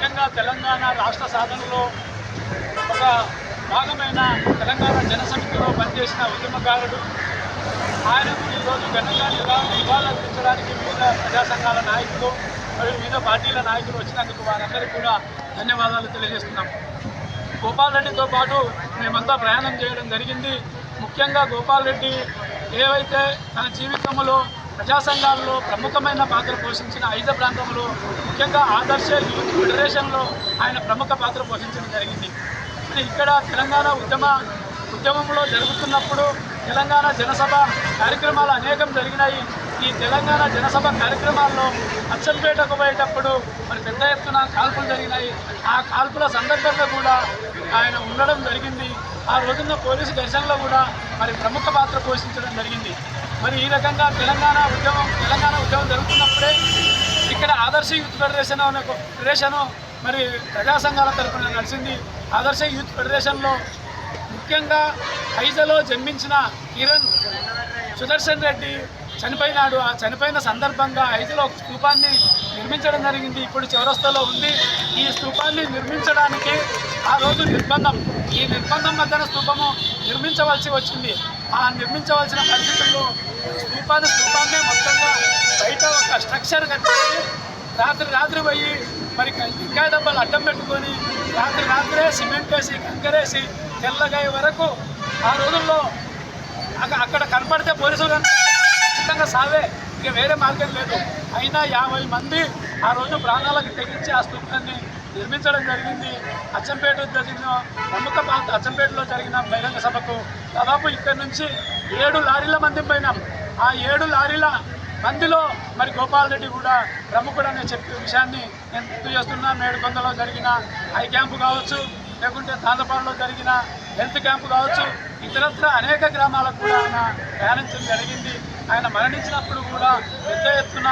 ముఖ్యంగా తెలంగాణ రాష్ట్ర సాధనలో ఒక భాగమైన తెలంగాణ జనసమితిలో పనిచేసిన ఉద్యమకారుడు. ఆయనకు ఈరోజు ఘనంగా నివా- నివాళులర్పించడానికి వివిధ ప్రజా సంఘాల నాయకులు మరియు వివిధ పార్టీల నాయకులు వచ్చినందుకు వారందరికీ కూడా ధన్యవాదాలు తెలియజేస్తున్నాం. గోపాల్ రెడ్డితో పాటు మేమంతా ప్రయాణం చేయడం జరిగింది. ముఖ్యంగా గోపాల్ రెడ్డి ఏవైతే తన జీవితంలో ప్రజాసంఘాలలో ప్రముఖమైన పాత్ర పోషించిన ఐజ ప్రాంతంలో ముఖ్యంగా ఆదర్శ యూత్ ఫెడరేషన్లో ఆయన ప్రముఖ పాత్ర పోషించడం జరిగింది. ఇక్కడ తెలంగాణ ఉద్యమ ఉద్యమంలో జరుగుతున్నప్పుడు తెలంగాణ జనసభ కార్యక్రమాలు అనేకం జరిగినాయి. ఈ తెలంగాణ జనసభ కార్యక్రమాల్లో అచ్చంపేటకు పోయేటప్పుడు మరి పెద్ద ఎత్తున కాల్పులు జరిగినాయి. ఆ కాల్పుల సందర్భంగా కూడా ఆయన ఉండడం జరిగింది. ఆ రోజున పోలీసు ఘర్షణలో కూడా మరి ప్రముఖ పాత్ర పోషించడం జరిగింది. మరి ఈ రకంగా తెలంగాణ ఉద్యమం తెలంగాణ ఉద్యమం జరుగుతున్నప్పుడే ఇక్కడ ఆదర్శ యూత్ ఫెడరేషన్ అనే ఒక ఫెడరేషను మరి ప్రజా సంఘాల తరఫున నడిచింది. ఆదర్శ యూత్ ఫెడరేషన్లో ముఖ్యంగా ఐజలో జన్మించిన కిరణ్ సుదర్శన్ రెడ్డి చనిపోయినాడు. ఆ చనిపోయిన సందర్భంగా ఐదులో ఒక స్థూపాన్ని నిర్మించడం జరిగింది. ఇప్పుడు చౌరస్తాలో ఉంది. ఈ స్థూపాన్ని నిర్మించడానికి ఆ రోజు నిర్బంధం. ఈ నిర్బంధం మధ్యన స్థూపము నిర్మించవలసి వచ్చింది. ఆ నిర్మించవలసిన పరిస్థితుల్లో స్థూపాన్ని స్థూపాన్నే మొత్తంగా బయట ఒక స్ట్రక్చర్ కట్టుకొని రాత్రి రాత్రి పోయి మరి ఇంకా డబ్బాలు అడ్డం పెట్టుకొని రాత్రి రాత్రే సిమెంట్ వేసి కంకరేసి తెల్లగాయ వరకు ఆ రోజుల్లో అక్కడ కనపడితే పోలీసులు ఖచ్చితంగా సావే. ఇక వేరే మార్గం లేదు. అయినా యాభై మంది ఆ రోజు ప్రాణాలకు తెగించి ఆ స్థూపాన్ని నిర్మించడం జరిగింది. అచ్చంపేట జరిగిన ప్రముఖ ప్రాంత అచ్చంపేటలో జరిగిన బహిరంగ సభకు దాదాపు ఇక్కడి నుంచి ఏడు లారీల మంది పోయినాం. ఆ ఏడు లారీల మందిలో మరి గోపాల్ రెడ్డి కూడా ప్రముఖుడనే చెప్పే విషయాన్ని నేను గుర్తు చేస్తున్నా. మేడుకొండలో జరిగిన ఐ క్యాంపు కావచ్చు లేకుంటే తాండపాడులో జరిగిన హెల్త్ క్యాంపు కావచ్చు ఇతరత్ర అనేక గ్రామాలకు కూడా ఆయన ప్రయాణించడం జరిగింది. ఆయన మరణించినప్పుడు కూడా పెద్ద ఎత్తున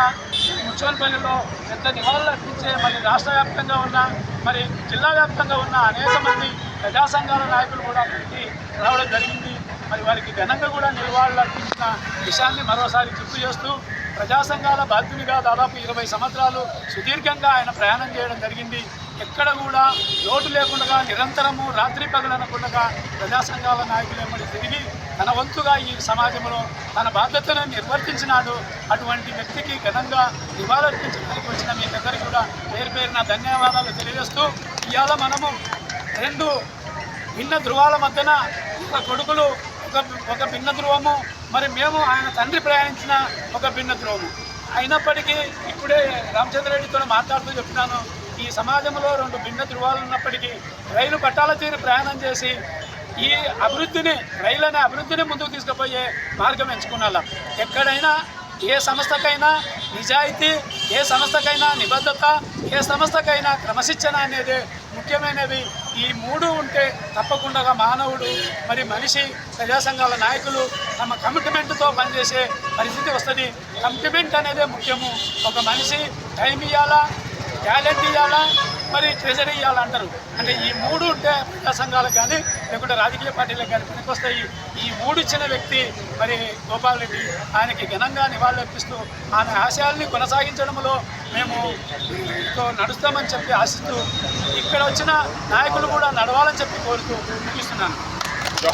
ముచ్చోన్పల్లిలో పెద్ద నివాళులు అర్పించే మరి రాష్ట్ర వ్యాప్తంగా ఉన్న మరి జిల్లా వ్యాప్తంగా ఉన్న అనేక మంది ప్రజా సంఘాల నాయకులు కూడా అక్కడికి రావడం జరిగింది. మరి వారికి ఘనంగా కూడా నివాళులు అర్పించిన విషయాన్ని మరోసారి గుర్తు చేస్తూ ప్రజా సంఘాల బాధ్యునిగా దాదాపు ఇరవై సంవత్సరాలు సుదీర్ఘంగా ఆయన ప్రయాణం చేయడం జరిగింది. ఎక్కడ కూడా లోటు లేకుండా నిరంతరము రాత్రి పగలనకుండా ప్రజా సంఘాల నాయకులు తిరిగి తన వంతుగా ఈ సమాజంలో తన బాధ్యతను నిర్వర్తించినాడు. అటువంటి వ్యక్తికి ఘనంగా నివాళులర్పించడానికి వచ్చిన మీ అందరికీ కూడా పేరు పేరున ధన్యవాదాలు తెలియజేస్తూ ఇవాళ మనము రెండు భిన్న ధృవాల మధ్యన ఒక కొడుకులు ఒక ఒక భిన్న ధృవము మరి మేము ఆయన తండ్రి ప్రయాణించిన ఒక భిన్న ధృవము. అయినప్పటికీ ఇప్పుడే రామచంద్రరెడ్డితో మాట్లాడుతూ చెప్తున్నాను ఈ సమాజంలో రెండు భిన్న ధృవాలు ఉన్నప్పటికీ రైలు పట్టాల తీరు ప్రయాణం చేసి ఈ అభివృద్ధిని రైలు అనే అభివృద్ధిని ముందుకు తీసుకుపోయే మార్గం ఎంచుకున్నాం ఎక్కడైనా ఏ సంస్థకైనా నిజాయితీ ఏ సంస్థకైనా నిబద్ధత ఏ సంస్థకైనా క్రమశిక్షణ అనేది ముఖ్యమైనవి. ఈ మూడు ఉంటే తప్పకుండా మానవుడు మరి మనిషి ప్రజా సంఘాల నాయకులు తమ కమిట్మెంట్తో పనిచేసే పరిస్థితి వస్తుంది. కమిట్మెంట్ అనేదే ముఖ్యము. ఒక మనిషి టైం ఇవ్వాలా టాలెంట్ ఇవ్వాలా మరి ట్రెజరీ ఇవ్వాలంటారు. అంటే ఈ మూడు ఉంటే ప్రజా సంఘాలకు కానీ లేకుంటే రాజకీయ పార్టీలకు కానీ పనికొస్తాయి ఈ మూడు ఇచ్చిన వ్యక్తి మరి గోపాల్ రెడ్డి ఆయనకి ఘనంగా నివాళులర్పిస్తూ ఆయన ఆశయాల్ని కొనసాగించడంలో మేము నడుస్తామని చెప్పి ఆశిస్తూ ఇక్కడ వచ్చిన నాయకులు కూడా నడవాలని చెప్పి కోరుతూ ముగిస్తున్నాను.